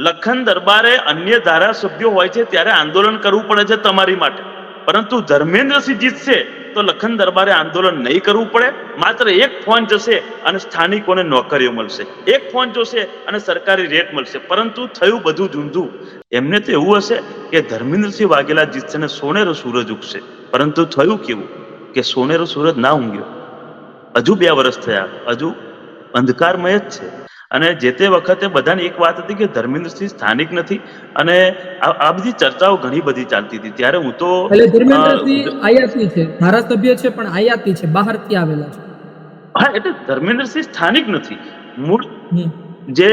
લખન દરબારે અન્ય ધારાસભ્યો હોય છે, ત્યારે આંદોલન કરવું પડે છે તમારી માટે. પરંતુ ધર્મેન્દ્રસિંહ જીતશે તો લખન દરબારે આંદોલન નહીં કરવું પડે. માત્ર એક ફોન જશે અને સ્થાનિકોને નોકરીઓ મળશે. એક ફોન જોશે અને સરકારી રેટ મળશે. પરંતુ થયું બધું ધૂંધું એમને તો એવું હશે કે ધર્મેન્દ્રસિંહ વાઘેલા જીતશે ને સોનેરો સૂરજ ઉગશે. પરંતુ થયું કેવું? કે સોનેરો સૂરજ ના ઊંઘ્યો. હજુ બે વર્ષ થયા. હજુ અંધકારમય જ છે. અને જે તે વખતે બધાની એક વાત હતી કે ધર્મેન્દ્રસિંહ સ્થાનિક નથી અને આ બધી ચર્ચાઓ ઘણી બધી ચાલતી હતી. ત્યારે હું તો ધર્મેન્દ્રસિંહ આયાતી છે ધારાસભ્ય છે પણ આયાતી છે બહારથી આવેલા છે. હા એટલે ધર્મેન્દ્રસિંહ સ્થાનિક નથી. મૂળ જે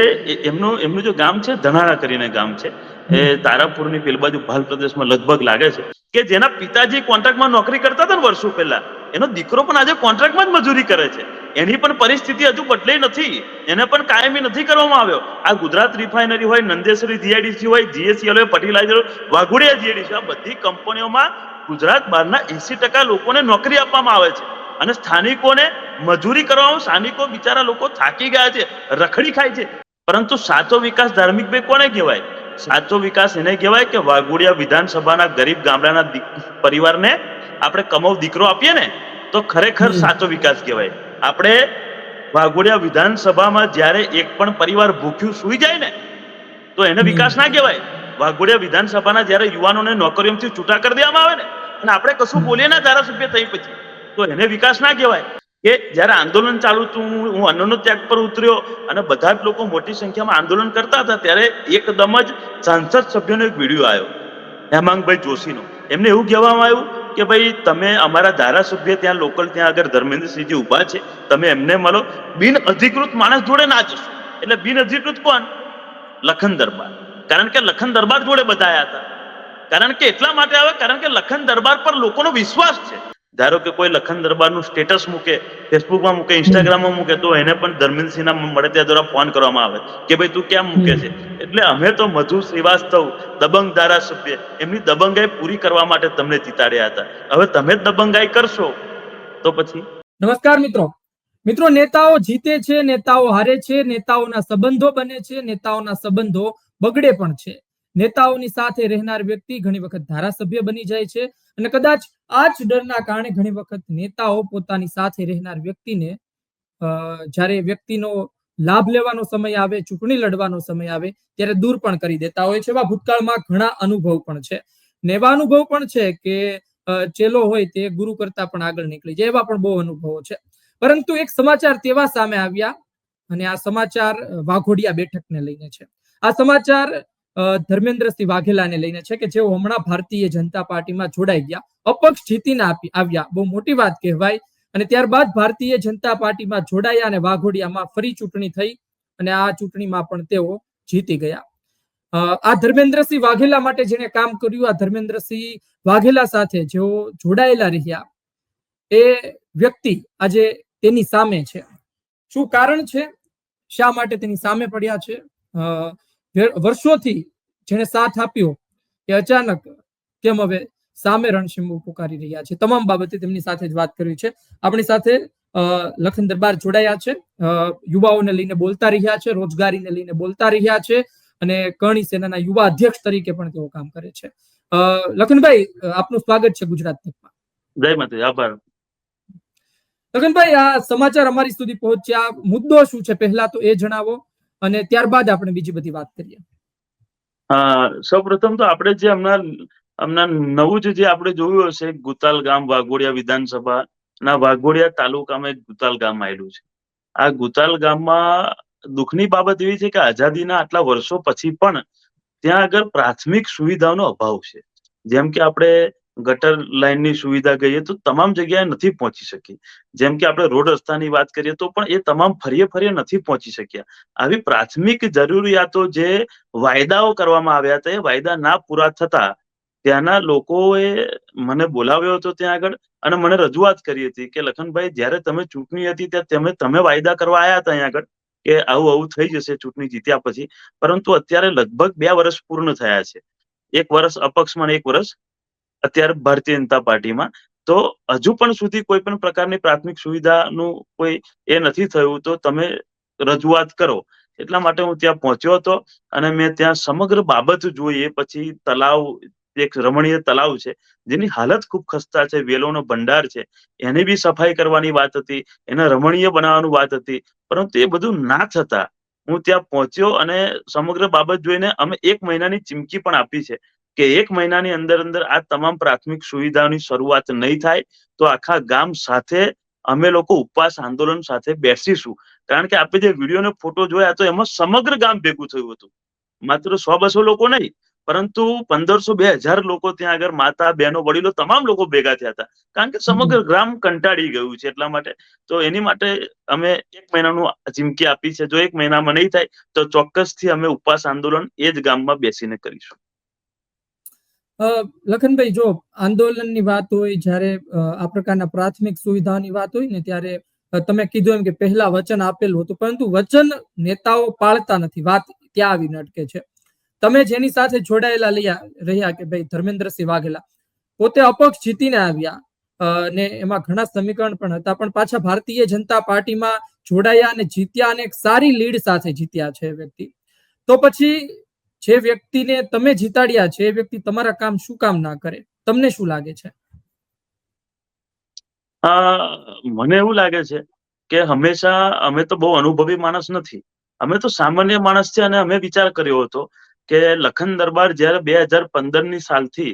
એમનું એમનું જે ગામ છે ધનાળા કરીને ગામ છે. એ તારાપુરની પેલી બાજુ ભાલ પ્રદેશમાં લગભગ લાગે છે કે જેના પિતાજી કોન્ટ્રાક્ટમાં નોકરી કરતા હતા ને વર્ષો પહેલા. એનો દીકરો પણ આજે કોન્ટ્રાક્ટમાં જ મજૂરી કરે છે. એની પણ પરિસ્થિતિ હજુ બદલાઈ નથી. એને પણ કાયમી નથી કરવામાં આવ્યો. આ ગુજરાત રિફાઇનરી હોય નંદેશ્વરી જીઆઈડીસી હોય જીએસસીએલ હોય ફર્ટિલાઇઝર વાઘોડિયા જીઆઈડીસી આ બધી કંપનીઓમાં ગુજરાત બહારના એસી ટકા લોકોને નોકરી આપવામાં આવે છે. અને સ્થાનિકોને મજૂરી કરવામાં સ્થાનિકો બિચારા લોકો થાકી ગયા છે રખડી ખાય છે. પરંતુ સાચો વિકાસ ધાર્મિક ભાઈ કોને કહેવાય? સાચો વિકાસ એને કહેવાય કે વાઘોડિયા વિધાનસભાના ગરીબ ગામડાના પરિવારને આપણે કમાવ દીકરો આપીએ ને તો ખરેખર સાચો વિકાસ કહેવાય. આપણે વાઘોડિયા વિધાનસભામાં જ્યારે એક પણ પરિવાર ભૂખ્યું સુઈ જાય ને તો એને વિકાસ ના કહેવાય. વાઘોડિયા વિધાનસભાના જ્યારે યુવાનોને નોકરીઓથી છૂટા કરી દેવામાં આવે ને અને આપણે કશું બોલીએ ના ધારાસભ્ય થઈ પછી તો એને વિકાસ ના કહેવાય. કે જ્યારે આંદોલન ચાલુ હતું હું અન્નનો ત્યાગ પર ઉતર્યો અને બધા જ લોકો મોટી સંખ્યામાં આંદોલન કરતા હતા ત્યારે એકદમ જ સાંસદ સભ્યનો એક વીડિયો આવ્યો. હેમાંગભાઈ જોશીનો. એમને એવું કહેવામાં આવ્યું કે ભાઈ, તમે અમારા ધારાસભ્ય ત્યાં લોકલ ત્યાં આગળ ધર્મેન્દ્રસિંહજી ઊભા છે, તમે એમને મળો. બિન અધિકૃત માણસ જોડે ના જશો. એટલે બિન અધિકૃત કોણ? લખન દરબાર. કારણ કે લખન દરબાર જોડે બધા હતા. કારણ કે એટલા માટે આવે, કારણ કે લખન દરબાર પર લોકોનો વિશ્વાસ છે. ધારો કે કોઈ લખન દરબારનું સ્ટેટસ મૂકે ફેસબુકમાં મૂકે ઇન્સ્ટાગ્રામમાં મૂકે, તો એને પણ ધર્મેન્દ્રસિંહના મળે ત્યાં દ્વારા ફોન કરવામાં આવે કે ભાઈ તું કેમ મૂકે છે? એટલે અમે તો મધુ શ્રીવાસ્તવ, દબંગ ધારાસભ્ય, એમની દબંગાઈ પૂરી કરવા માટે તમને જીતાડ્યા હતા. હવે તમે જ દબંગાઈ કરશો. તો પછી? નમસ્કાર મિત્રો. મિત્રો, નેતાઓ જીતે છે, નેતાઓ હારે છે, નેતાઓના સંબંધો બને છે, નેતાઓના સંબંધો બગડે પણ છે. નેતાઓની સાથે રહેનાર વ્યક્તિ ઘણી વખત ધારાસભ્ય બની જાય છે અને કદાચ આ જ ડરના કારણે ઘણી વખત નેતાઓ પોતાની સાથે રહેનાર વ્યક્તિને જ્યારે વ્યક્તિનો લાભ લેવાનો સમય આવે, ચૂંટણી લડવાનો સમય આવે, ત્યારે દૂર પણ કરી દેતા હોય છે. એવા ભૂતકાળમાં ઘણા અનુભવ પણ છે. ને એવા અનુભવ પણ છે કે ચેલો હોય તે ગુરુ કરતા પણ આગળ નીકળી જાય, એવા પણ બહુ અનુભવો છે. પરંતુ એક સમાચાર તેવા સામે આવ્યા અને આ સમાચાર વાઘોડિયા બેઠકને લઈને છે. આ સમાચાર ધર્મેન્દ્રસિંહ વાઘેલાને લઈને છે કે જેઓ હમણાં ભારતીય જનતા પાર્ટીમાં જોડાઈ ગયા, અપક્ષ જીતીને આપી, આવ્યા. બહુ મોટી વાત કહેવાય. અને ત્યારબાદ ભારતીય જનતા પાર્ટીમાં જોડાયા અને વાઘોડિયામાં ફરી ચૂંટણી થઈ અને આ ચૂંટણીમાં પણ તેઓ જીતી ગયા. આ ધર્મેન્દ્રસિંહ વાઘેલા માટે જેને કામ કર્યું, આ ધર્મેન્દ્રસિંહ વાઘેલા સાથે જેઓ જોડાયેલા રહ્યા, એ વ્યક્તિ આજે તેની સામે છે. શું કારણ છે? શા માટે તેની સામે પડ્યા છે? વર્ષોથી જેને સાથ આપ્યો એ અચાનક કેમ હવે સામે રણસિંહ પુકારી રહ્યા છે? તમામ બાબતે તેમની સાથે જ વાત કરવી છે. આપણી સાથે લખન દરબાર જોડાયા છે. યુવાઓને લઈને બોલતા રહ્યા છે રોજગારીને લઈને બોલતા રહ્યા છે અને કરણી સેનાના યુવા અધ્યક્ષ તરીકે પણ તેઓ કામ કરે છે. લખનભાઈ આપનું સ્વાગત છે ગુજરાત જય આભાર. લખનભાઈ આ સમાચાર અમારી સુધી પહોંચ્યા. મુદ્દો શું છે? પહેલા તો એ જણાવો. અને ત્યારબાદ આપણે બીજી બધી વાત કરીએ. સૌ પ્રથમ તો આપણે જે હમણાં હમણાં નવું જ આપણે જોયું હશે, ગુતાલ ગામ વાઘોડિયા વિધાનસભા ના વાઘોડિયા તાલુકામાં એક ગુતાલ ગામ આવેલું છે. આ ગુતાલ ગામમાં દુઃખની બાબત એવી છે કે આઝાદીના આટલા વર્ષો પછી પણ ત્યાં આગળ પ્રાથમિક સુવિધાઓનો અભાવ છે. જેમ કે આપણે ગટર લાઇનની સુવિધા કહીએ તો તમામ જગ્યાએ નથી પહોંચી શકી જેમ કે આપણે રોડ રસ્તાની વાત કરીએ તો પણ એ તમામ ફરીએ ફરીએ નથી પહોંચી શક્યા. આવી પ્રાથમિક જરૂરિયાતો જે વાયદાઓ કરવામાં આવ્યા હતા, એ વાયદા ના પૂરા થતા ત્યાંના લોકોએ મને બોલાવ્યો હતો ત્યાં આગળ અને મને રજૂઆત કરી હતી કે લખનભાઈ, જ્યારે તમે ચૂંટણી હતી ત્યાં તમે તમે વાયદા કરવા આવ્યા હતા અહીંયા આગળ કે આવું આવું થઈ જશે, ચૂંટણી જીત્યા પછી. પરંતુ અત્યારે લગભગ બે વર્ષ પૂર્ણ થયા છે. એક વર્ષ અપક્ષમાં એક વર્ષ અત્યારે ભારતીય જનતા પાર્ટીમાં. તો હજુ પણ સુધી કોઈ પણ પ્રકારની પ્રાથમિક સુવિધાનું કોઈ એ નથી થયું, તો તમે રજૂઆત કરો. એટલા માટે હું ત્યાં પહોંચ્યો હતો અને મેં ત્યાં સમગ્ર બાબત જોઈ એ પછી તલાવ, એક રમણીય તલાવ છે, જેની હાલત ખૂબ ખસ્તા છે, વેલોનો ભંડાર છે, એની બી સફાઈ કરવાની વાત હતી, એને રમણીય બનાવવાની વાત હતી, પરંતુ એ બધું ના થતા હું ત્યાં પહોંચ્યો અને સમગ્ર બાબત જોઈને અમે એક મહિનાની ચીમકી પણ આપી છે. કે એક મહિનાની અંદર અંદર આ તમામ પ્રાથમિક સુવિધાઓની શરૂઆત નહીં થાય તો આખા ગામ સાથે અમે લોકો ઉપવાસ આંદોલન સાથે બેસીશું. કારણ કે આપણે જે વીડિયો ફોટો જોયા તો એમાં સમગ્ર ગામ ભેગું થયું હતું. માત્ર સો બસો લોકો નહીં પરંતુ પંદરસો બે હજાર લોકો ત્યાં આગળ માતા બહેનો વડીલો તમામ લોકો ભેગા થયા હતા. કારણ કે સમગ્ર ગ્રામ કંટાળી ગયું છે એટલા માટે. તો એની માટે અમે એક મહિનાનું ચીમકી આપી છે. જો એક મહિનામાં નહીં થાય તો ચોક્કસથી અમે ઉપવાસ આંદોલન એ જ ગામમાં બેસીને કરીશું. લખનભાઈ, જો આંદોલનની વાત હોય, જ્યારે આ પ્રકારના પ્રાથમિક સુવિધાની વાત હોય ને, ત્યારે તમે કીધું એમ કે પહેલા વચન આપેલું હતું, પરંતુ વચન નેતાઓ પાળતા નથી. વાત ત્યાં આવીને અટકે છે. તમે જેની સાથે જોડાયેલા રહ્યા કે ભાઈ ધર્મેન્દ્રસિંહ વાઘેલા, પોતે અપક્ષ જીતીને આવ્યા ને એમાં ઘણા સમીકરણ પણ હતા, પણ પાછા ભારતીય જનતા પાર્ટીમાં જોડાયા અને જીત્યા અને એક સારી લીડ સાથે જીત્યા છે વ્યક્તિ. તો પછી જે વ્યક્તિને તમે જીતાડ્યા છે એ વ્યક્તિ તમારા કામ શું કામ ના કરે? તમને શું લાગે છે? મને એવું લાગે છે કે હંમેશા અમે તો બહુ અનુભવી માણસ નથી. અમે તો સામાન્ય માણસ છે અને અમે વિચાર કર્યો હતો કે લખન દરબાર જયારે બે હજાર પંદરની સાલથી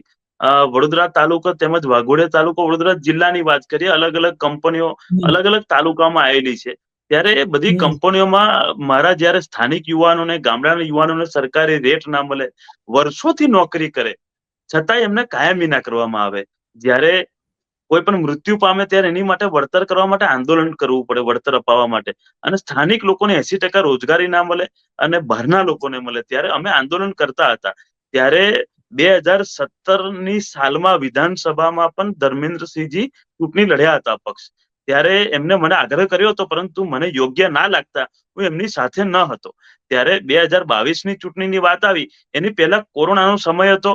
વડોદરા તાલુકો તેમજ વાઘોડિયા તાલુકો વડોદરા જિલ્લાની વાત કરીએ અલગ અલગ કંપનીઓ અલગ અલગ તાલુકામાં આવેલી છે. ત્યારે એ બધી કંપનીઓમાં મારા જયારે સ્થાનિક યુવાનોને ગામડાના યુવાનોને સરકારી રેટ ના મળે વર્ષોથી નોકરી કરે છતાં એમને કાયમી ના કરવામાં આવે. જ્યારે કોઈ પણ મૃત્યુ પામે ત્યારે એની માટે વળતર કરવા માટે આંદોલન કરવું પડે વળતર અપાવવા માટે. અને સ્થાનિક લોકોને એસી ટકા રોજગારી ના મળે અને બહારના લોકોને મળે. ત્યારે અમે આંદોલન કરતા હતા. ત્યારે બે હજાર સત્તરની સાલમાં વિધાનસભામાં પણ ધર્મેન્દ્રસિંહજી ચૂંટણી લડ્યા હતા પક્ષ. ત્યારે એમને મને આગ્રહ કર્યો હતો, પરંતુ મને યોગ્ય ના લાગતા હું એમની સાથે ન હતો. ત્યારે બે હજાર બાવીસની ચૂંટણીની વાત આવી. એની પહેલા કોરોનાનો સમય હતો.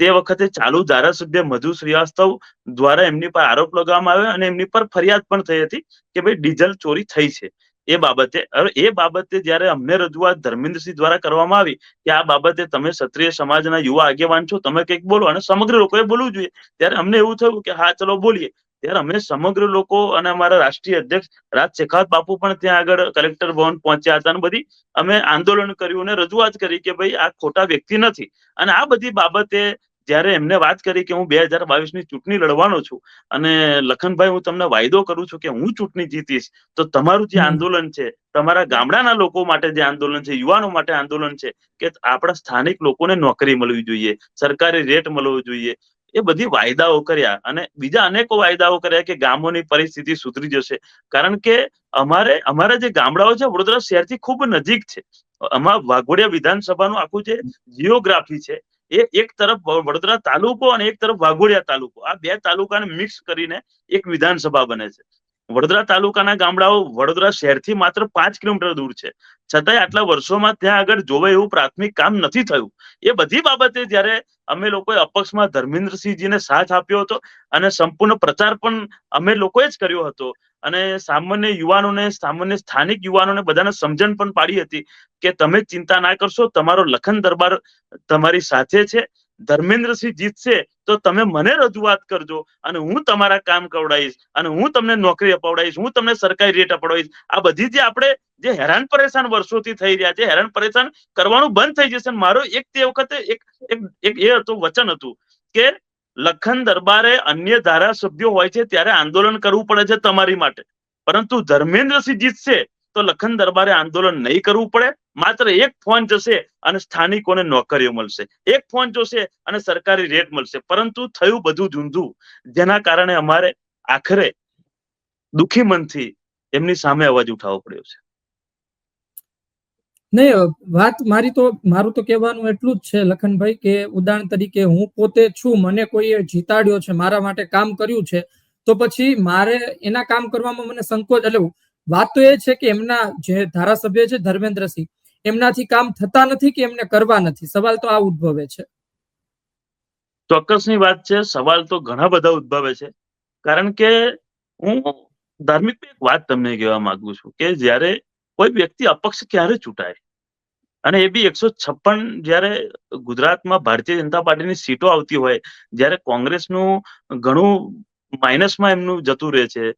તે વખતે ચાલુ ધારાસભ્ય મધુ શ્રીવાસ્તવ દ્વારા એમની પર આરોપ લગાવવામાં આવ્યો અને એમની પર ફરિયાદ પણ થઈ હતી કે ભાઈ ડીઝલ ચોરી થઈ છે. એ બાબતે એ બાબતે જયારે અમને રજૂઆત ધર્મેન્દ્રસિંહ દ્વારા કરવામાં આવી કે આ બાબતે તમે ક્ષત્રિય સમાજના યુવા આગેવાન છો, તમે કંઈક બોલો અને સમગ્ર લોકોએ બોલવું જોઈએ. ત્યારે અમને એવું થયું કે હા, ચલો બોલીએ. ત્યારે અમે સમગ્ર લોકો અને અમારા રાષ્ટ્રીય અધ્યક્ષ રાજ શેખાવત બાપુ પણ ત્યાં આગળ કલેક્ટર ભવન પહોંચ્યા હતા અને બધી અમે આંદોલન કર્યું અને રજૂઆત કરી કે ભાઈ આ ખોટા વ્યક્તિ નથી. અને આ બધી બાબતે જ્યારે એમને વાત કરી કે હું બે હજાર બાવીસની ચૂંટણી લડવાનો છું અને લખનભાઈ હું તમને વાયદો કરું છું કે હું ચૂંટણી જીતીશ તો તમારું જે આંદોલન છે તમારા ગામડાના લોકો માટે જે આંદોલન છે યુવાનો માટે આંદોલન છે કે આપણા સ્થાનિક લોકોને નોકરી મળવી જોઈએ સરકારી રેટ મળવો જોઈએ એ બધી વાયદાઓ કર્યા અને બીજા અનેકો વાયદાઓ કર્યા કે ગામોની પરિસ્થિતિ સુધરી જશે. કારણ કે અમારે, અમારા જે ગામડાઓ છે, વડોદરા શહેરથી ખૂબ નજીક છે. આમાં વાઘોડિયા વિધાનસભાનું આખું જે જીઓગ્રાફી છે, એ એક તરફ વડોદરા તાલુકો અને એક તરફ વાઘોડિયા તાલુકો. આ બે તાલુકાને મિક્સ કરીને એક વિધાનસભા બને છે. વડોદરા તાલુકાના ગામડાઓ વડોદરા શહેરથી માત્ર પાંચ કિલોમીટર દૂર છે. છતાંય આટલા વર્ષોમાં ત્યાં આગળ જોવે એવું પ્રાથમિક કામ નથી થયું. એ બધી બાબતે જ્યારે અમે લોકોએ અપક્ષમાં ધર્મેન્દ્રસિંહજીને સાથ આપ્યો હતો અને સંપૂર્ણ પ્રચાર પણ અમે લોકોએ જ કર્યો હતો અને સામાન્ય યુવાનોને, સામાન્ય સ્થાનિક યુવાનોને બધાને સમજણ પણ પાડી હતી કે તમે ચિંતા ના કરશો, તમારો લખન દરબાર તમારી સાથે છે. ધર્મેન્દ્રસિંહ જીતશે, તો તમે મને રજૂઆત કરજો અને હું તમારા કામ કવડાવીશ અને હું તમને નોકરી અપાવડાવીશ, હું તમને સરકારી રેટ અપાવડાવીશ. આ બધી જે આપણે જે હેરાન પરેશાન વર્ષોથી થઈ રહ્યા છે, હેરાન પરેશાન કરવાનું બંધ થઈ જશે. મારો એક તે વખતે એક એક એ હતું, વચન હતું કે લખન દરબારે અન્ય ધારાસભ્યો હોય છે, ત્યારે આંદોલન કરવું પડે છે તમારી માટે. પરંતુ ધર્મેન્દ્રસિંહ જીતશે તો લખન દરબારે આંદોલન નહીં કરવું પડે, માત્ર એક ફોન જશે અને સ્થાનિકોને નોકરીઓ મળશે. એક ફોન જોશે અને સરકારી રેટ મળશે. પરંતુ થયું બધું ધૂંધું. જેના કારણે અમારે આખરે દુખી મનથી એમની સામે અવાજ ઉઠાવવો પડ્યો છે. નહીં વાત મારી તો, મારું તો કહેવાનું એટલું જ છે, લખનભાઈ, કે ઉદાહરણ તરીકે હું પોતે છું, મને કોઈએ જીતાડ્યો છે, મારા માટે કામ કર્યું છે, તો પછી મારે એના કામ કરવામાં મને સંકોચ, એટલે વાત તો એ છે કે એમના જે ધારાસભ્ય છે ધર્મેન્દ્રસિંહ, એમનાથી કામ થતા નથી કે એમને કરવા નથી? સવાલ તો આ ઉદ્ભવે છે. ચોક્કસની વાત છે. સવાલ તો ઘણા બધા ઉદ્ભવે છે. કારણ કે હું ધાર્મિક એક વાત તમને કહેવા માંગુ છું કે જ્યારે કોઈ વ્યક્તિ અપક્ષ ક્યારે ચૂંટાય? અને એ બી એકસો છપ્પન જયારે ગુજરાતમાં ભારતીય જનતા પાર્ટીની સીટો આવતી હોય, જ્યારે કોંગ્રેસનું ઘણું માઇનસમાં એમનું જતું રહે છે.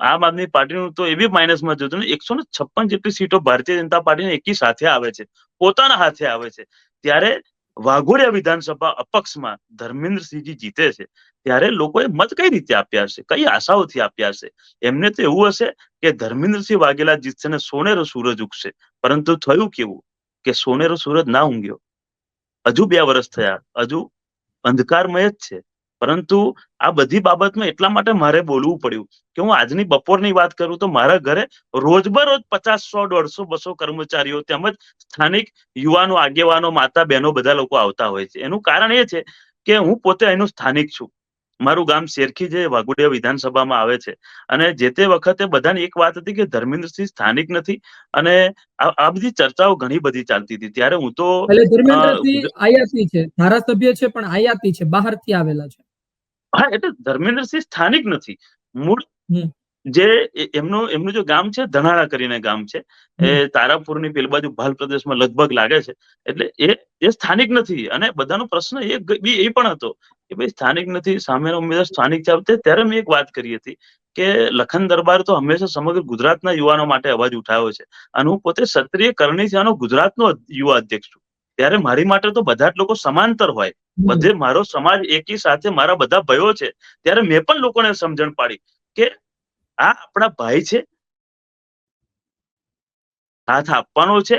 આમ આદમી પાર્ટીનું તો એ બી માઇનસમાં જતું એકસો ને છપ્પન જેટલી સીટો ભારતીય જનતા પાર્ટીને એકી સાથે આવે છે. પોતાના હાથે આવે છે. ત્યારે વાઘોડિયા વિધાનસભા અપક્ષમાં ધર્મેન્દ્રસિંહજી જીતે છે. ત્યારે લોકોએ મત કઈ રીતે આપ્યા હશે? કઈ આશાઓથી આપ્યા હશે? એમને તો એવું હશે કે ધર્મેન્દ્રસિંહ વાઘેલા જીતશે ને સોનેરો સૂરજ ઉગશે. પરંતુ થયું કેવું? કે સોનેરો સૂરજ ના ઊંઘ્યો. હજુ બે વર્ષ થયા. હજુ અંધકારમય જ છે. પરંતુ આ બધી બાબતમાં એટલા માટે મારે બોલવું પડ્યું કે હું આજની બપોરની વાત કરું તો મારા ઘરે રોજબરોજ પચાસ સો દોઢસો બસો કર્મચારીઓ તેમજ સ્થાનિક યુવાનો આગેવાનો માતા બહેનો બધા લોકો આવતા હોય છે. એનું કારણ એ છે કે હું પોતે અહીંનો સ્થાનિક છું. મારું ગામ શેરખી જે વાઘોડિયા વિધાનસભામાં આવે છે અને જે તે વખતે બધાની એક વાત હતી કે ધર્મેન્દ્રસિંહ સ્થાનિક નથી અને આ આ બધી ચર્ચાઓ ઘણી બધી ચાલતી હતી. ત્યારે હું તો ધર્મેન્દ્રસિંહ આયાતી છે ધારાસભ્ય છે પણ આયાતી છે બહારથી આવેલા છે. હા એટલે ધર્મેન્દ્રસિંહ સ્થાનિક નથી. મૂળ જે એમનું એમનું જે ગામ છે ધનાળા કરીને ગામ છે એ તારાપુર તારાપુરની પેલી બાજુ ભાલ પ્રદેશમાં લગભગ લાગે છે. એટલે એ એ સ્થાનિક નથી. અને બધાનો પ્રશ્ન એ બી એ પણ હતો કે ભાઈ સ્થાનિક નથી સામેનો ઉમેદવાર સ્થાનિક છે. ત્યારે મેં એક વાત કરી હતી કે લખન દરબાર તો હંમેશા સમગ્ર ગુજરાતના યુવાનો માટે અવાજ ઉઠાવ્યો છે. અને હું પોતે ક્ષત્રિય કરણી છે આનો ગુજરાતનો યુવા અધ્યક્ષ છું. ત્યારે મારી માટે તો બધા જ લોકો સમાંતર હોય. બધે મારો સમાજ એકી સાથે મારા બધા ભયો છે. ત્યારે મેં પણ લોકોને સમજણ પાડી કે આ આપણા ભાઈ છે. હાથ આપવાનો છે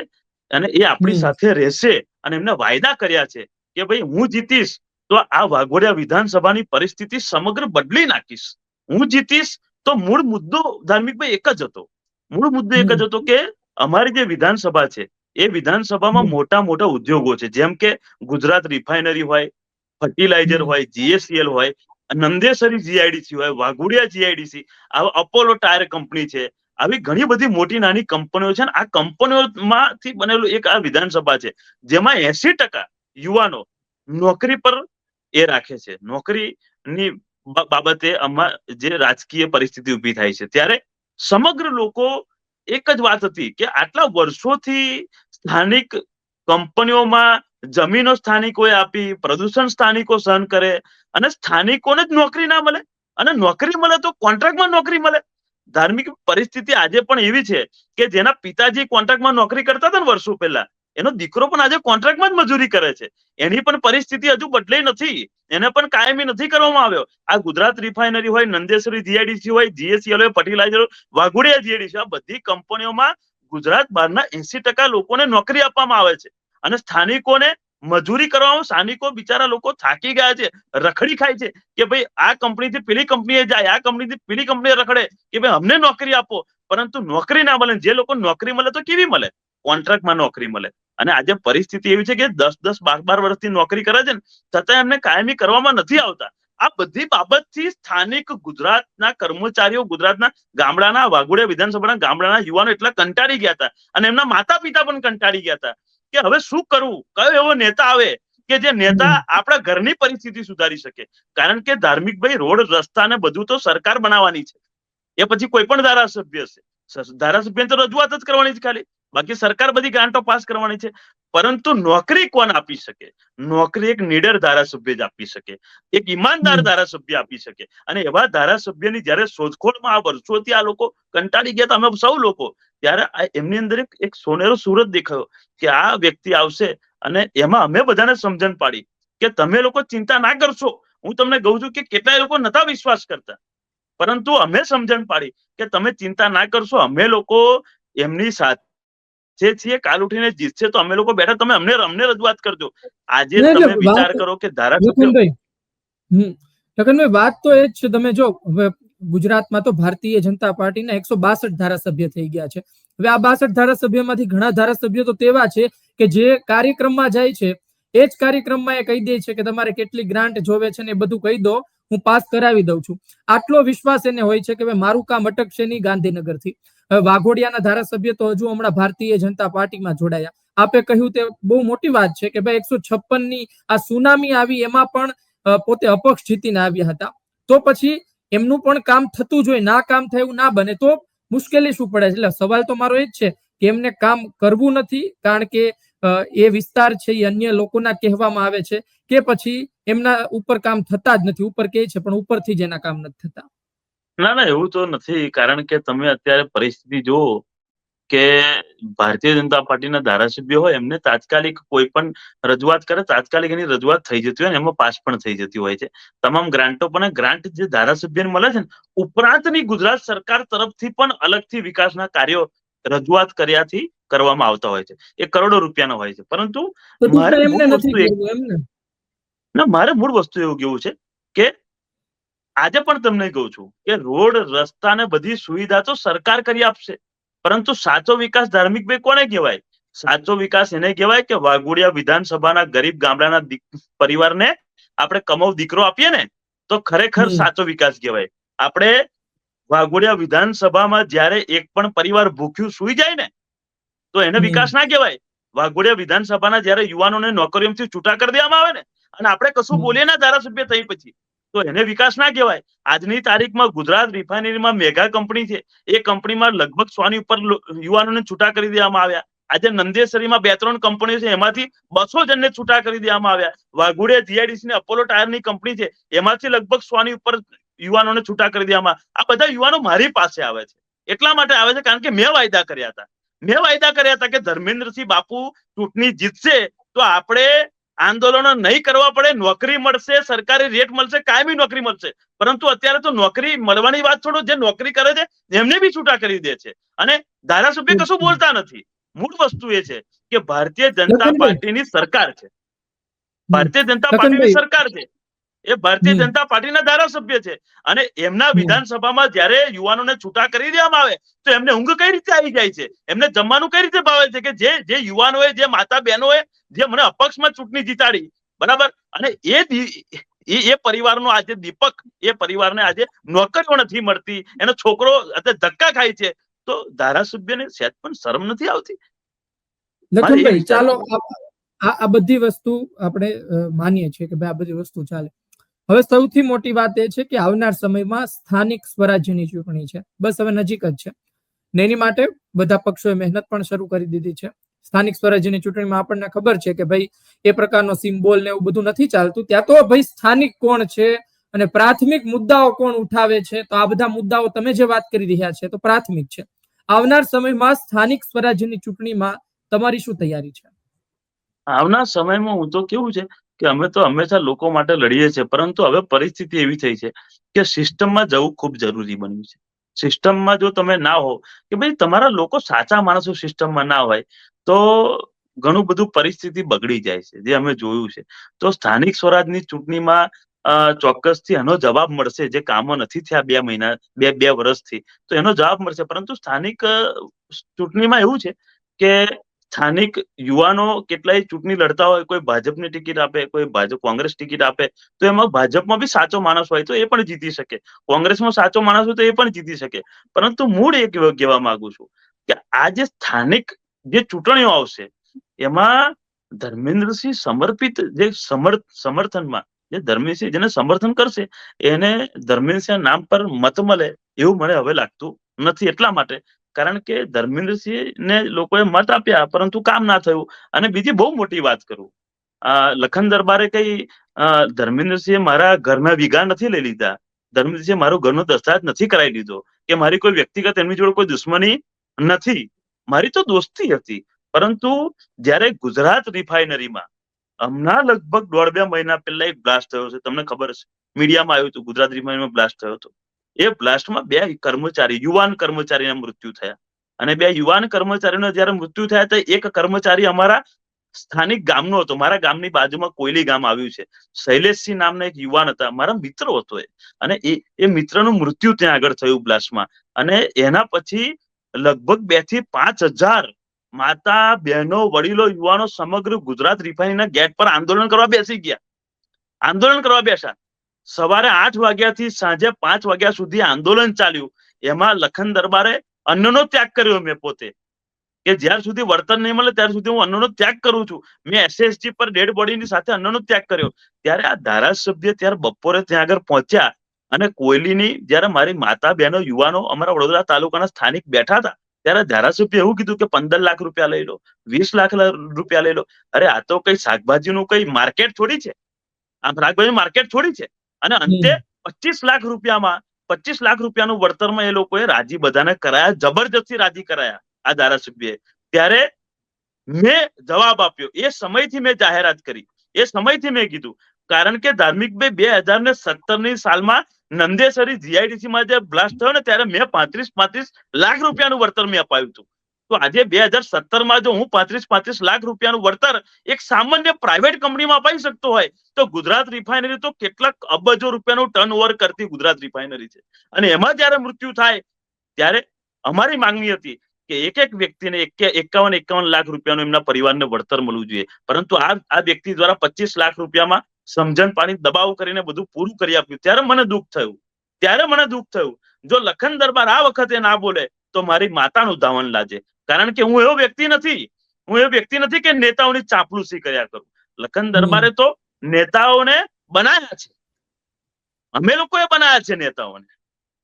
અને એ આપણી સાથે રહેશે અને એમને વાયદા કર્યા છે કે ભાઈ હું જીતીશ તો આ વાઘોડિયા વિધાનસભાની પરિસ્થિતિ સમગ્ર બદલી નાખીશ. હું જીતીશ તો મૂળ મુદ્દો ધાર્મિકભાઈ એક જ હતો. મૂળ મુદ્દો એક જ હતો કે અમારી જે વિધાનસભા છે એ વિધાનસભામાં મોટા મોટા ઉદ્યોગો છે. જેમ કે ગુજરાત રિફાઇનરી હોય ફર્ટિલાઇઝર હોય જીએસસીએલ હોય નંદેસરી જીઆઈડીસી હોય વાઘોડિયા જીઆઈડીસી આ અપોલો ટાયર કંપની છે. આવી ઘણી બધી મોટી નાની કંપનીઓ છે ને આ કંપનીઓમાંથી બનેલું એક આ વિધાનસભા છે જેમાં એસી ટકા યુવાનો નોકરી પર એ રાખે છે. નોકરીની બાબતે આમાં જે રાજકીય પરિસ્થિતિ ઊભી થાય છે. ત્યારે સમગ્ર લોકો એક જ વાત હતી કે આટલા વર્ષોથી સ્થાનિક કંપનીઓમાં જમીનો સ્થાનિકોએ આપી, પ્રદૂષણ સ્થાનિકો સહન કરે અને સ્થાનિકોને જ નોકરી ના મળે. અને નોકરી મળે તો કોન્ટ્રાક્ટમાં નોકરી મળે. ધાર્મિક પરિસ્થિતિ આજે પણ એવી છે કે જેના પિતાજી કોન્ટ્રાક્ટમાં નોકરી કરતા હતા ને વર્ષો પહેલા. એનો દીકરો પણ આજે કોન્ટ્રાક્ટમાં જ મજૂરી કરે છે. એની પણ પરિસ્થિતિ હજુ બદલાઈ નથી. એને પણ કાયમી નથી કરવામાં આવ્યો. આ ગુજરાત રિફાઇનરી હોય, નંદેશ્વરી જીઆઈડીસી હોય જીએસસીએલ હોય ફર્ટિલાઇઝર વાઘોડિયા જીઆઈડીસી આ બધી કંપનીઓમાં ગુજરાત બહારના એસી ટકા લોકોને નોકરી આપવામાં આવે છે. અને સ્થાનિકોને મજૂરી કરવામાં સ્થાનિકો બિચારા લોકો થાકી ગયા છે, રખડી ખાય છે કે ભાઈ આ કંપનીથી પેલી કંપનીએ જાય, આ કંપનીથી પેલી કંપનીએ રખડે કે ભાઈ અમને નોકરી આપો. પરંતુ નોકરી ના મળે. જે લોકો નોકરી મળે તો કેવી મળે? કોન્ટ્રાક્ટમાં નોકરી મળે. અને આજે પરિસ્થિતિ એવી છે કે દસ દસ બાર બાર વર્ષથી નોકરી કરે છે ને છતાં એમને કાયમી કરવામાં નથી આવતા. આ બધી બાબતથી સ્થાનિક ગુજરાતના કર્મચારીઓ ગુજરાતના ગામડાના વાઘોડિયા વિધાનસભાના ગામડાના યુવાનો એટલા કંટાળી ગયા હતા. અને એમના માતા પિતા પણ કંટાળી ગયા હતા કે હવે શું કરવું? કયો એવો નેતા આવે કે જે નેતા આપણા ઘરની પરિસ્થિતિ સુધારી શકે? કારણ કે ધાર્મિક ભાઈ રોડ રસ્તા ને બધું તો સરકાર બનાવવાની છે. એ પછી કોઈ પણ ધારાસભ્ય હશે. ધારાસભ્ય તો રજૂઆત જ કરવાની છે ખાલી. બાકી સરકાર બધી ગ્રાન્ટો પાસ કરવાની છે. પરંતુ નોકરી કોણ આપી શકે? નોકરી એક નીડર ધારાસભ્ય જ આપી શકે. એક ઈમાનદાર ધારાસભ્ય આપી શકે. અને એવા ધારાસભ્યની જ્યારે શોધખોળમાં આ વર્ષોથી આ લોકો કંટાળી ગયા અમે સૌ લોકો. ત્યારે એમની અંદર એક સોનેરો સુરત દેખાયો કે આ વ્યક્તિ આવશે અને એમાં અમે બધાને સમજણ પાડી કે તમે લોકો ચિંતા ના કરશો. હું તમને કહું છું કે કેટલાય લોકો નતા વિશ્વાસ કરતા. પરંતુ અમે સમજણ પાડી કે તમે ચિંતા ના કરશો. અમે લોકો એમની સાથે છીએ કાલ ઉઠીને જીતશે તો અમે લોકો બેઠા તમે અમને અમને રજૂઆત કરજો. આજે તમે વિચાર કરો કે ધારાસભ્ય લખનભાઈ વાત તો એ જ છે તમે જો હવે ગુજરાતમાં તો ભારતીય જનતા પાર્ટીના એકસો બાસઠ ધારાસભ્ય થઈ ગયા છે. હવે આ બાસઠ ધારાસભ્યમાંથી ઘણા ધારાસભ્યો તો તેવા છે કે જે કાર્યક્રમમાં જાય છે એ જ કાર્યક્રમમાં એ કહી દે છે કે તમારે કેટલી ગ્રાન્ટ જોવે છે ને એ બધું કહી દો હું પાસ કરાવી દઉં છું. આટલો વિશ્વાસ એને હોય છે કે ભાઈ મારું કામ અટકશે નહીં ગાંધીનગરથી. વાઘોડિયાના ધારાસભ્ય તો હજુ હમણાં ભારતીય જનતા પાર્ટીમાં જોડાયા. આપે કહ્યું તે બહુ મોટી વાત છે કે ભાઈ એકસો છપ્પનની આ સુનામી આવી એમાં પણ પોતે અપક્ષ જીતીને આવ્યા હતા. તો પછી એમનું પણ કામ થતું જોઈએ ના કામ થયું ના બને તો મુશ્કેલી શું પડે છે? એટલે સવાલ તો મારો એ જ છે કે એમને કામ કરવું નથી કારણ કે એ વિસ્તાર છે એ અન્ય લોકોના કહેવામાં આવે છે કે પછી એમના ઉપર કામ થતા જ નથી. ઉપર કહે છે પણ ઉપરથી જ એના કામ નથી થતા. ના ના એવું તો નથી. કારણ કે તમે અત્યારે પરિસ્થિતિ જુઓ કે ભારતીય જનતા પાર્ટીના ધારાસભ્યો હોય એમને તાત્કાલિક કોઈ પણ રજૂઆત કરે તાત્કાલિક એની રજૂઆત થઈ જતી હોય ને એમાં પાસ પણ થઈ જતી હોય છે. તમામ ગ્રાન્ટો પણ ગ્રાન્ટ જે ધારાસભ્યને મળે છે ને ઉપરાંતની ગુજરાત સરકાર તરફથી પણ અલગથી વિકાસના કાર્યો રજૂઆત કર્યાથી કરવામાં આવતા હોય છે. એ કરોડો રૂપિયાનો હોય છે. પરંતુ મારે મૂળ વસ્તુ ના મારે મૂળ વસ્તુ એવું કેવું છે કે આજે પણ તમને કહું છું કે રોડ રસ્તા ને બધી સુવિધા તો સરકાર કરી આપશે. પરંતુ સાચો વિકાસ ધાર્મિક ભાઈ કોને કહેવાય? સાચો વિકાસ એને કહેવાય કે વાઘોડિયા વિધાનસભાના ગરીબ ગામડાના પરિવારને આપણે કમાવ દીકરો આપીએ ને તો ખરેખર સાચો વિકાસ કહેવાય. આપણે વાઘોડિયા વિધાનસભામાં જ્યારે એક પણ પરિવાર ભૂખ્યું સુઈ જાય ને તો એને વિકાસ ના કહેવાય. વાઘોડિયા વિધાનસભાના જયારે યુવાનોને નોકરીઓથી છૂટા કરી દેવામાં આવે ને અને આપણે કશું બોલીએ ના ધારાસભ્ય થઈ પછી તો એને વિકાસ ના કહેવાય. આજની તારીખમાં ગુજરાત રિફાઇનરીમાં મેગા કંપની છે. એ કંપનીમાં લગભગ સોની ઉપર યુવાનોને છૂટા કરી દેવામાં આવ્યા. આજે નંદેસરીમાં બે ત્રણ કંપનીઓ છે, એમાંથી બસો જણને છૂટા કરી દેવામાં આવ્યા. વાઘોડિયા જીઆઈડીસી ની અપોલો ટાયરની કંપની છે, એમાંથી લગભગ સોની ઉપર યુવાનોને છૂટા કરી દેવામાં આ બધા યુવાનો મારી પાસે આવે છે. એટલા માટે આવે છે કારણ કે મેં વાયદા કર્યા હતા. મેં વાયદા કર્યા હતા કે ધર્મેન્દ્રસિંહ બાપુ ચૂંટણી જીતશે તો આપણે આંદોલનો નહીં કરવા પડે નોકરી મળશે સરકારી રેટ મળશે કાયમી નોકરી મળશે. પરંતુ અત્યારે તો નોકરી મળવાની વાત છોડો જે નોકરી કરે છે એમને બી છૂટા કરી દે છે. અને ધારાસભ્ય કશું બોલતા નથી. મૂળ વસ્તુ એ છે કે ભારતીય જનતા. પાર્ટીની સરકાર છે. ભારતીય જનતા પાર્ટીની સરકાર છે. એ ભારતીય. જનતા પાર્ટીના ધારાસભ્ય છે. અને એમના. વિધાનસભામાં જયારે યુવાનોને છૂટા કરી દેવામાં આવે તો એમને ઊંઘ કઈ રીતે આવી જાય છે? એમને જમવાનું કઈ રીતે ભાવે છે? કે જે જે યુવાનોએ જે માતા બહેનોએ જે મને અપક્ષમાં ચૂંટણી જીતાડી બરાબર? અને એ એ એ પરિવારનો આજે દીપક એ પરિવારને આજે નોકરીઓ નથી મળતી. એનો છોકરો અત્યારે ધક્કા ખાય છે. તો ધારાસભ્યને સહેજ પણ શરમ નથી આવતી? લખનભાઈ ચાલો. આ આ બધી વસ્તુ આપણે માનીએ છીએ કે ભાઈ આ બધી વસ્તુ ચાલે. હવે સૌથી મોટી વાત એ છે કે આવનાર સમયમાં સ્થાનિક સ્વરાજ્યની ચૂંટણી છે. બસ હવે નજીક જ છે. ને એની માટે બધા પક્ષોએ મહેનત પણ શરૂ કરી દીધી છે. સ્થાનિક સ્વરાજ્યની ચૂંટણીમાં આપણને ખબર છે કે ભાઈ, એ પ્રકારનો સિમ્બોલ ને એવું બધું નથી ચાલતું. ત્યાં તો ભાઈ સ્થાનિક કોણ છે અને પ્રાથમિક મુદ્દાઓ કોણ ઉઠાવે છે? તો આ બધા મુદ્દાઓ તમે જે વાત કરી રહ્યા છે, તો પ્રાથમિક છે. આવનાર સમયમાં સ્થાનિક સ્વરાજ્યની ચૂંટણીમાં તમારી શું તૈયારી છે? આવનાર સમયમાં હું તો કેવું છે કે અમે તો હંમેશા લોકો માટે લડીએ છીએ, પરંતુ હવે પરિસ્થિતિ એવી થઈ છે કે સિસ્ટમમાં જવું ખૂબ જરૂરી બન્યું છે. સિસ્ટમમાં જો તમે ના હો કે ભાઈ, તમારા લોકો સાચા માણસો સિસ્ટમમાં ના હોય તો ઘણું બધું પરિસ્થિતિ બગડી જાય છે, જે અમે જોયું છે. તો સ્થાનિક સ્વરાજની ચૂંટણીમાં ચોક્કસથી એનો જવાબ મળશે, જે કામો નથી થયા બે મહિના, બે બે વર્ષથી, તો એનો જવાબ મળશે. પરંતુ સ્થાનિક ચૂંટણીમાં એવું છે કે સ્થાનિક યુવાનો કેટલાય ચૂંટણી લડતા હોય, કોઈ ભાજપની ટિકિટ આપે, કોઈ ભાજપ કોંગ્રેસ ટિકિટ આપે, તો એમાં ભાજપમાં બી સાચો માણસ હોય તો એ પણ જીતી શકે. કોંગ્રેસમાં સાચો માણસ હોય તો એ પણ જીતી શકે. પરંતુ મૂળ એ કહેવા કહેવા માંગુ છું કે આ જે સ્થાનિક જે ચૂંટણીઓ આવશે, એમાં ધર્મેન્દ્રસિંહ સમર્પિત જે સમર્થ, સમર્થનમાં, જે ધર્મેન્દ્રસિંહ જેને સમર્થન કરશે, એને ધર્મેન્દ્રસિંહ નામ પર મત મળે એવું મને હવે લાગતું નથી એટલા માટે. કારણ કે ધર્મેન્દ્રસિંહને લોકોએ મત આપ્યા, પરંતુ કામ ના થયું. અને બીજી બહુ મોટી વાત કરું. આ લખન દરબારે કઈ ધર્મેન્દ્રસિંહે મારા ઘરના વિઘા નથી લઈ લીધા. ધર્મેન્દ્રસિંહે મારું ઘરનો દસ્તાવેજ નથી કરાવી લીધો કે મારી કોઈ વ્યક્તિગત એમની જોડે કોઈ દુશ્મની નથી. મારી તો દોસ્તી હતી, પરંતુ જ્યારે ગુજરાત રિફાઇનરીમાં, હમણાં લગભગ દોઢ બે મહિના પહેલા એક બ્લાસ્ટ થયો છે, તમને ખબર છે મીડિયામાં આવ્યું હતું, ગુજરાત રિફાઇનરીમાં બ્લાસ્ટ થયો હતો. એ બ્લાસ્ટમાં બે કર્મચારી, યુવાન કર્મચારીના મૃત્યુ થયા. અને બે યુવાન કર્મચારીના જ્યારે મૃત્યુ થયા, તો એક કર્મચારી અમારા સ્થાનિક ગામનો હતો. મારા ગામની બાજુમાં કોયલી ગામ આવ્યું છે. શૈલેષસિંહ નામના એક યુવાન હતા. મારા મિત્ર હતો એ. અને એ એ મિત્રનું મૃત્યુ ત્યાં આગળ થયું બ્લાસ્ટમાં અને એના પછી લગભગ બેથી પાંચ હજાર માતા, બહેનો, વડીલો, યુવાનો સમગ્ર ગુજરાત રિફાઇનરીના ગેટ પર આંદોલન કરવા બેસી ગયા. આંદોલન કરવા બેસા સવારે આઠ વાગ્યાથી સાંજે પાંચ વાગ્યા સુધી આંદોલન ચાલ્યું. એમાં લખન દરબારે અન્નનો ત્યાગ કર્યો મેં પોતે. કે જ્યાર સુધી વર્તન નહીં મળે ત્યાર સુધી હું અન્નનો ત્યાગ કરું છું. મેં એસએસજી પર ડેડ બોડીની સાથે અન્નનો ત્યાગ કર્યો. ત્યારે આ ધારાસભ્ય ત્યારે બપોરે ત્યાં આગળ પહોંચ્યા. અને કોયલીની જ્યારે મારી માતા બહેનો યુવાનો અમારા વડોદરા તાલુકાના સ્થાનિક બેઠા હતા ત્યારે ધારાસભ્ય એવું કીધું કે પંદર લાખ રૂપિયા લઈ લો વીસ લાખ રૂપિયા લઈ લો. અરે આ તો કઈ શાકભાજીનું કઈ માર્કેટ થોડી છે? આ શાકભાજી માર્કેટ થોડી છે? અને અંતે પચીસ લાખ રૂપિયામાં પચીસ લાખ રૂપિયાનું વળતરમાં એ લોકોએ રાજી બધાને કરાયા જબરજસ્તી રાજી કરાયા આ ધારાસભ્યએ. ત્યારે મેં જવાબ આપ્યો એ સમયથી મેં જાહેરાત કરી. એ સમયથી મેં કીધું કારણ કે ધાર્મિક બે હજાર ને સત્તરની સાલમાં નંદેસરી જીઆઈડીસી માં જે બ્લાસ્ટ થયો ને ત્યારે મેં પાંત્રીસ પાંત્રીસ લાખ રૂપિયાનું વળતર મેં અપાયું હતું. તો આજે બે હજાર સત્તરમાં જો હું પાંત્રીસ પાંત્રીસ લાખ રૂપિયાનું વળતર એક સામાન્ય પ્રાઇવેટ કંપનીમાં અપાઈ શકતો હોય, તો ગુજરાત રિફાઇનરી તો કેટલાક અબજો રૂપિયાનું ટર્ન ઓવર કરતી ગુજરાત રિફાઇનરી છે. અને એમાં જયારે મૃત્યુ થાય, ત્યારે અમારી માંગણી હતી કે એક એક વ્યક્તિને એક એકાવન એકાવન લાખ રૂપિયાનું એમના પરિવારને વળતર મળવું જોઈએ. પરંતુ આ આ વ્યક્તિ દ્વારા પચીસ લાખ રૂપિયામાં સમજણ પાણી દબાવ કરીને બધું પૂરું કરી આપ્યું. ત્યારે મને દુઃખ થયું. ત્યારે મને દુઃખ થયું. જો લખન દરબાર આ વખતે ના બોલે તો મારી માતાનું ધાવન લાજે. કારણ કે હું એવો વ્યક્તિ નથી. હું એવો વ્યક્તિ નથી કે નેતાઓની ચાપલુસી કર્યા કરું. લખન દરબારે તો નેતાઓને બનાવ્યા છે. અમે લોકોએ બનાવ્યા છે નેતાઓને.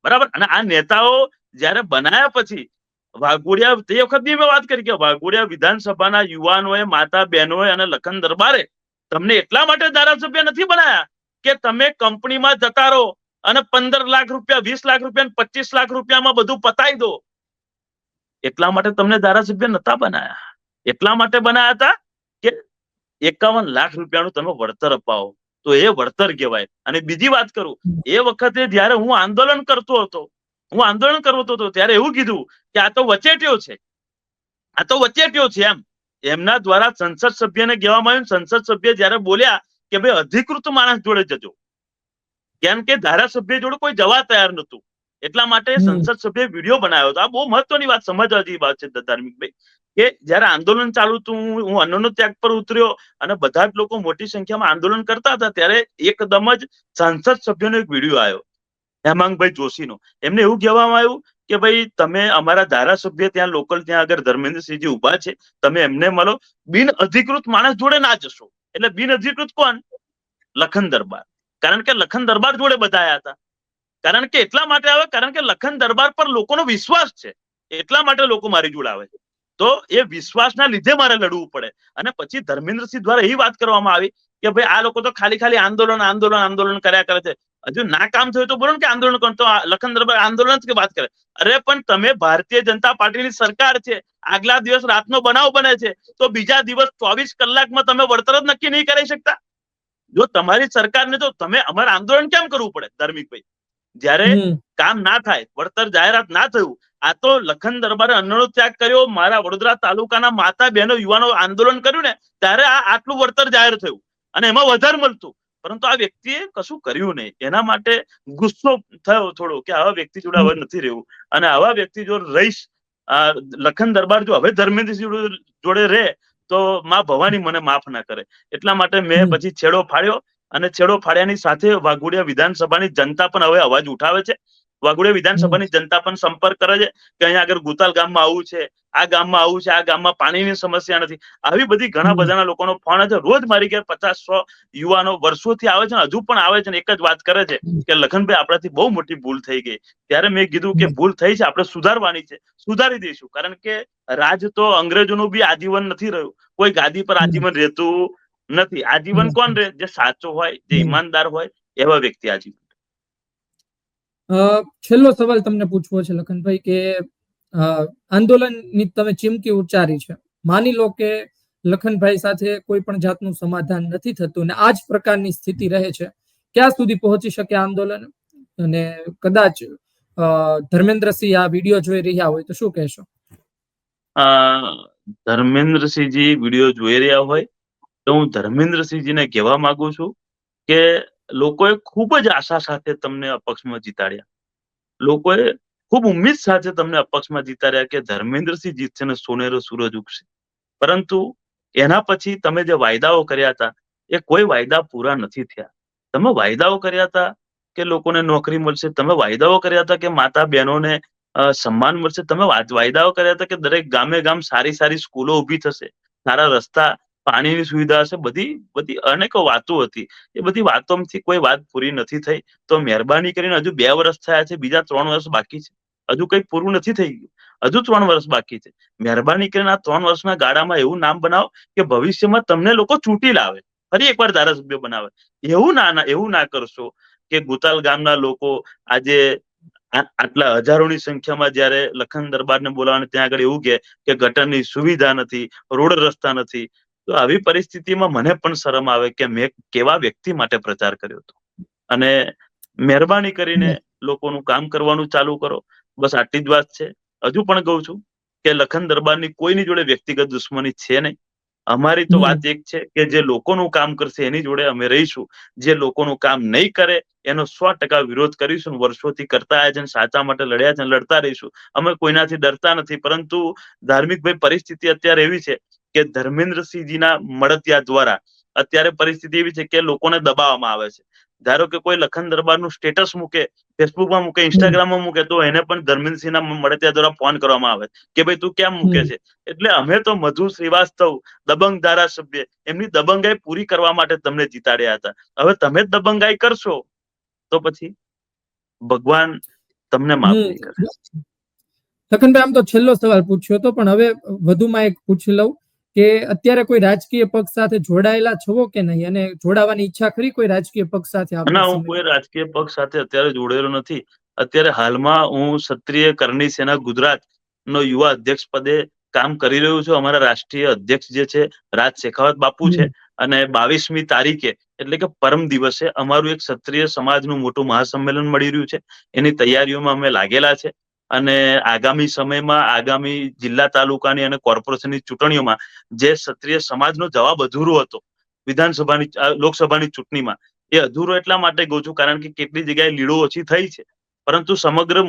બરાબર? અને આ નેતાઓ જ્યારે બનાયા પછી વાઘોડિયા તે વખત બી મેં વાત કરી કે વાઘોડિયા વિધાનસભાના યુવાનોએ માતા બહેનોએ અને લખન દરબારે તમને એટલા માટે ધારાસભ્ય નથી બનાયા કે તમે કંપનીમાં જતા રહો અને પંદર લાખ રૂપિયા, વીસ લાખ રૂપિયા પચીસ લાખ રૂપિયામાં બધું પતાવી દો. એટલા માટે તમને ધારાસભ્ય નતા બનાયા. એટલા માટે બનાયા હતા કે એકાવન લાખ રૂપિયાનું તમે વળતર અપાવો. તો એ વળતર કહેવાય. અને બીજી વાત કરું, એ વખતે જયારે હું આંદોલન કરતો હતો, હું આંદોલન કરતો હતો ત્યારે એવું કીધું કે આ તો વચેટિયો છે. આ તો વચેટિયો છે એમ. એમના દ્વારા સંસદ સભ્યને કહેવામાં આવ્યું સંસદ સભ્ય જયારે બોલ્યા કે ભાઈ અધિકૃત માણસ જોડે જજો. કેમ કે ધારાસભ્ય જોડે કોઈ જવા તૈયાર નતું એટલા માટે સંસદ સભ્ય વીડિયો બનાવ્યો હતો. આ બહુ મહત્વની વાત સમજવા જેવી વાત છે ધાર્મિકભાઈ કે જયારે આંદોલન ચાલુ હતું હું અન્નનો ત્યાગ પર ઉતર્યો અને બધા જ લોકો મોટી સંખ્યામાં આંદોલન કરતા હતા ત્યારે એકદમ જ સંસદ સભ્યનો એક વીડિયો આવ્યો. હેમાંગભાઈ જોશીનો. એમને એવું કહેવામાં આવ્યું કે ભાઈ તમે અમારા ધારાસભ્ય ત્યાં લોકલ ત્યાં આગળ ધર્મેન્દ્રસિંહજી ઊભા છે, તમે એમને મળો. બિન અધિકૃત માણસ જોડે ના જશો. એટલે બિન અધિકૃત કોણ? લખન દરબાર. કારણ કે લખન દરબાર જોડે બધાયા હતા. કારણ કે એટલા માટે આવે, કારણ કે લખન દરબાર પર લોકોનો વિશ્વાસ છે. એટલા માટે લોકો મારી જોડે આવે છે. તો એ વિશ્વાસના લીધે મારે લડવું પડે. અને પછી ધર્મેન્દ્રસિંહ દ્વારા એ વાત કરવામાં આવી કે ભાઈ આ લોકો તો ખાલી ખાલી આંદોલન આંદોલન આંદોલન કર્યા કરે છે. હજુ ના કામ થયું તો બોલો ને કે આંદોલન કરો. તો લખન દરબાર આંદોલન જ કે વાત કરે. અરે પણ તમે ભારતીય જનતા પાર્ટીની સરકાર છે. આગલા દિવસ રાતનો બનાવ બને છે. તો બીજા દિવસ ચોવીસ કલાકમાં તમે વળતર જ નક્કી નહીં કરી શકતા. જો તમારી સરકારને તો તમે અમારે આંદોલન કેમ કરવું પડે ધાર્મિકભાઈ? જ્યારે કામ ના થાય વળતર જાહેરાત ના થયું આ તો લખન દરબારે અન્નનો ત્યાગ કર્યો મારા વડોદરા તાલુકાના માતા બહેનો યુવાનો આંદોલન કર્યું ને ત્યારે આ આટલું વળતર જાહેર થયું. અને એમાં વધારે મળતું. પરંતુ આ વ્યક્તિએ કશું કર્યું નહીં. એના માટે ગુસ્સો થયો થોડો કે આવા વ્યક્તિ જોડે હવે નથી રહેવું. અને આવા વ્યક્તિ જો રહીશ આ લખન દરબાર જો હવે ધર્મેન્દ્રસિંહ જોડે- જોડે રહે તો માં ભવાની મને માફ ના કરે. એટલા માટે મેં પછી છેડો ફાડ્યો અને છેડો ફાડ્યાની સાથે વાઘોડિયા વિધાનસભાની જનતા પણ હવે અવાજ ઉઠાવે છે. વાઘોડિયા વિધાનસભાની જનતા પણ સંપર્ક કરે છે કે અહીંયા આગળ ગુતાલ ગામમાં આવું છે આ ગામમાં આવું છે આ ગામમાં પાણીની સમસ્યા નથી. આવી બધી ઘણા બધાના લોકોનો ફોન છે. રોજ મારી ઘેર પચાસ સો યુવાનો વર્ષોથી આવે છે હજુ પણ આવે છે ને એક જ વાત કરે છે કે લખનભાઈ આપણાથી બહુ મોટી ભૂલ થઈ ગઈ. ત્યારે મેં કીધું કે ભૂલ થઈ છે આપણે સુધારવાની છે. સુધારી દઈશું. કારણ કે રાજ તો અંગ્રેજોનું બી આજીવન નથી રહ્યું. કોઈ ગાદી પર આજીવન રહેતું નથી. આજીવન કોણ રહે? જે સાચો હોય જે ઈમાનદાર હોય એવા વ્યક્તિ આજીવન. છેલ્લો સવાલ તમને પૂછવો છે, લખનભાઈ, કે આંદોલનની તમે ચીમકી ઉચ્ચારી છે. માની લો કે લખનભાઈ સાથે કોઈ પણ જાતનું સમાધાન નથી થતું અને આ જ પ્રકારની સ્થિતિ રહે છે, ક્યાં સુધી પહોંચી શકે આંદોલન? અને કદાચ ધર્મેન્દ્રસિંહ આ વીડિયો જોઈ રહ્યા હોય તો શું કહેશો? ધર્મેન્દ્રસિંહજી વીડિયો જોઈ રહ્યા હોય તો હું ધર્મેન્દ્રસિંહજીને કહેવા માંગુ છું કે લોકોએ ખૂબ જ આશા સાથે તમને અપક્ષમાં જીતાડ્યા. લોકોએ ખૂબ ઉમ્મીદ સાથે તમને અપક્ષમાં જીતાડ્યા કે ધર્મેન્દ્રસિંહ જીતશે ને સોનેરો સૂરજ ઉગશે. પરંતુ એના પછી તમે જે વાયદાઓ કર્યા હતા, એ કોઈ વાયદા પૂરા નથી થયા. તમે વાયદાઓ કર્યા હતા કે લોકોને નોકરી મળશે? તમે વાયદાઓ કર્યા હતા કે માતા બહેનોને સન્માન મળશે? તમે વાયદાઓ કર્યા હતા કે દરેક ગામે ગામ સારી સારી સ્કૂલો ઊભી થશે? સારા રસ્તા પાણીની સુવિધા હશે, બધી બધી અનેકો વાતો હતી. એ બધી વાતોમાંથી કોઈ વાત પૂરી નથી થઈ. તો મહેરબાની કરીને હજુ બે વર્ષ થયા છે, બીજા ત્રણ વર્ષ બાકી છે. હજુ કઈ પૂરું નથી થઈ ગયું. હજુ ત્રણ વર્ષ બાકી છે. મહેરબાની કરીને આ ત્રણ વર્ષના ગાળામાં એવું નામ બનાવો કે ભવિષ્યમાં તમને લોકો ચૂંટી લાવે. ફરી એકવાર ધારાસભ્ય બનાવે. એવું ના ના, એવું ના કરશો કે ગુતાલ ગામના લોકો આજે આટલા હજારોની સંખ્યામાં જ્યારે લખન દરબારને બોલાવવાને ત્યાં આગળ એવું કે ગટરની સુવિધા નથી, રોડ રસ્તા નથી. તો આવી પરિસ્થિતિમાં મને પણ શરમ આવે કે મેં કેવા વ્યક્તિ માટે પ્રચાર કર્યો હતો. અને મહેરબાની કરીને લોકોનું કામ કરવાનું ચાલુ કરો. બસ આટલી જ વાત છે. હજુ પણ કહું છું કે લખન દરબારની કોઈની જોડે વ્યક્તિગત દુશ્મની છે નહીં. અમારી તો વાત એક છે કે જે લોકોનું કામ કરશે એની જોડે અમે રહીશું. જે લોકોનું કામ નહીં કરે એનો સો ટકા વિરોધ કરીશું વર્ષોથી કરતા આવ્યા છે સાચા માટે લડ્યા છે લડતા રહીશું. અમે કોઈનાથી ડરતા નથી. પરંતુ ધાર્મિક ભાઈ પરિસ્થિતિ અત્યારે એવી છે કે ધર્મેન્દ્રસિંહજીના મળતિયા દ્વારા અત્યારે પરિસ્થિતિ એવી છે કે લોકોને દબાવવામાં આવે છે. ધારો કે કોઈ લખન દરબારનું સ્ટેટસ મૂકે ફેસબુકમાં મૂકે ઇન્સ્ટાગ્રામમાં મૂકે તો એને પણ ધર્મેન્દ્રસિંહના મળતિયા દ્વારા ફોન કરવામાં આવે કે ભાઈ તું કેમ મૂકે છે? એટલે અમે તો મધુ શ્રીવાસ્તવ દબંગ ધારાસભ્ય એમની દબંગાઈ પૂરી કરવા માટે તમને જીતાડ્યા હતા. હવે તમે જ દબંગાઈ કરશો? તો પછી ભગવાન તમને માફ નહીં કરે. લખનભાઈ આમ તો છેલ્લો સવાલ પૂછ્યો હતો પણ હવે વધુમાં એક પૂછી લઉં. કે અત્યારે કોઈ રાજકીય પક્ષ સાથે જોડાયેલા છો કે નહીં? અને જોડાવાની ઈચ્છા ખરી કોઈ રાજકીય પક્ષ સાથે ના હું કોઈ રાજકીય પક્ષ સાથે અત્યારે જોડેલો નથી. અત્યારે હાલમાં હું ક્ષત્રિય કરણી સેના ગુજરાત નો યુવા અધ્યક્ષ પદે કામ કરી રહ્યો છું. અમારા રાષ્ટ્રીય અધ્યક્ષ જે છે રાજ શેખાવત બાપુ છે. અને બાવીસમી તારીખે એટલે કે પરમ દિવસે અમારું એક ક્ષત્રિય સમાજનું મોટું મહાસંમેલન મળી રહ્યું છે. એની તૈયારીઓમાં અમે લાગેલા છે. અને આગામી સમયમાં આગામી જિલ્લા તાલુકાની અને કોર્પોરેશનની ચૂંટણીઓમાં જે ક્ષત્રિય સમાજનો જવાબ અધૂરો હતો, વિધાનસભાની લોકસભાની ચૂંટણીમાં, એ અધૂરો એટલા માટે કહું છું કારણ કે કેટલી જગ્યાએ લીડો ઓછી થઈ છે. પરંતુ સમગ્ર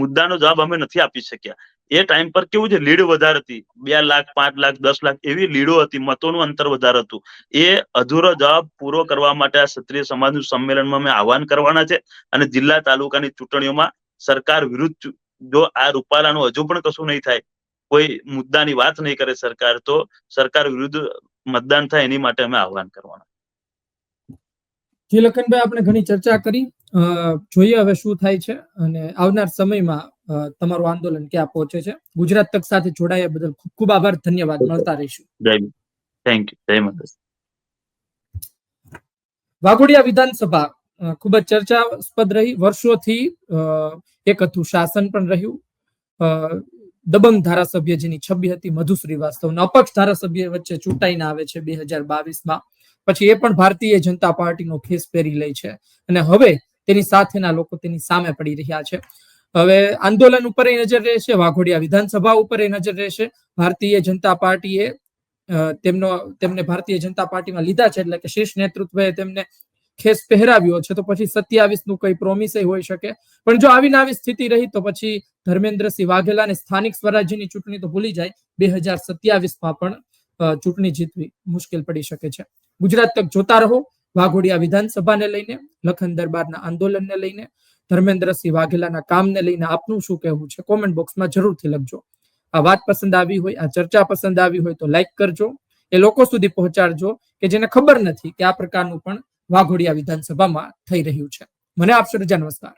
મુદ્દાનો જવાબ અમે નથી આપી શક્યા. એ ટાઈમ પર કેવું છે, લીડ વધારે હતી, બે લાખ, પાંચ લાખ, દસ લાખ એવી લીડો હતી, મતોનું અંતર વધારે હતું. એ અધૂરો જવાબ પૂરો કરવા માટે આ ક્ષત્રિય સમાજનું સંમેલનમાં અમે આહવાન કરવાના છે અને જિલ્લા તાલુકાની ચૂંટણીઓમાં સરકાર વિરુદ્ધ જો આ રૂપાલાનું હજુ પણ કશું નહીં થાય કોઈ મુદ્દાની વાત નહીં કરે સરકાર તો સરકાર વિરુદ્ધ મતદાન થાય એની માટે અમે આહવાન કરવાના. જી લખનભાઈ આપણે ઘણી ચર્ચા કરી. જોઈએ હવે શું થાય છે અને આવનાર સમયમાં તમારું આંદોલન ક્યાં પહોંચે છે. ગુજરાત તક સાથે જોડાયા બદલ ખૂબ ખૂબ આભાર. ધન્યવાદ. મળતા રહીશું. જય થેન્ક યુ જય માતા વાઘોડિયા વિધાનસભા ખૂબ જ ચર્ચાસ્પદ રહી. વર્ષોથી એક હતું શાસન પણ રહ્યું. દબંગ ધારાસભ્ય જેની છબી હતી મધુ શ્રીવાસ્તવ અપક્ષ ધારાસભ્ય વચ્ચે ચૂંટાઈને આવે છે બે હજાર બાવીસમાં. પછી એ પણ ભારતીય જનતા પાર્ટીનો ખેસ પહેરી લે છે. અને હવે તેની સાથેના લોકો તેની સામે પડી રહ્યા છે. હવે આંદોલન ઉપર નજર રહેશે, વાઘોડિયા વિધાનસભા ઉપર નજર રહેશે. ભારતીય જનતા પાર્ટીએ તેમનો, તેમને ભારતીય જનતા પાર્ટીમાં લીધા છે એટલે કે શીર્ષ નેતૃત્વએ તેમને ખેસ પહેરાવ્યો છે, તો પછી સત્યાવીસનું કઈ પ્રોમિસ હોઈ શકે. પણ જો આવી આવી સ્થિતિ રહી, તો પછી ધર્મેન્દ્રસિંહ વાઘેલાને સ્થાનિક સ્વરાજ્યની ચૂંટણી તો ભૂલી જાય. બે હજાર સત્યાવીસમાં પણ ચૂંટણી જીતવી મુશ્કેલ પડી શકે છે. ગુજરાત તક જોતા રહો. વાઘોડિયા વિધાનસભાને લઈને, લખન દરબારના આંદોલનને લઈને, ધર્મેન્દ્રસિંહ વાઘેલાના કામને લઈને આપનું શું કહેવું છે કોમેન્ટ બોક્સમાં જરૂરથી લખજો. આ વાત પસંદ આવી હોય, આ ચર્ચા પસંદ આવી હોય, તો લાઈક કરજો. એ લોકો સુધી પહોંચાડજો, કે જેને ખબર નથી કે આ પ્રકારનું પણ વાઘોડિયા વિધાનસભામાં થઈ રહ્યું છે. મને આપશો રજા નમસ્કાર.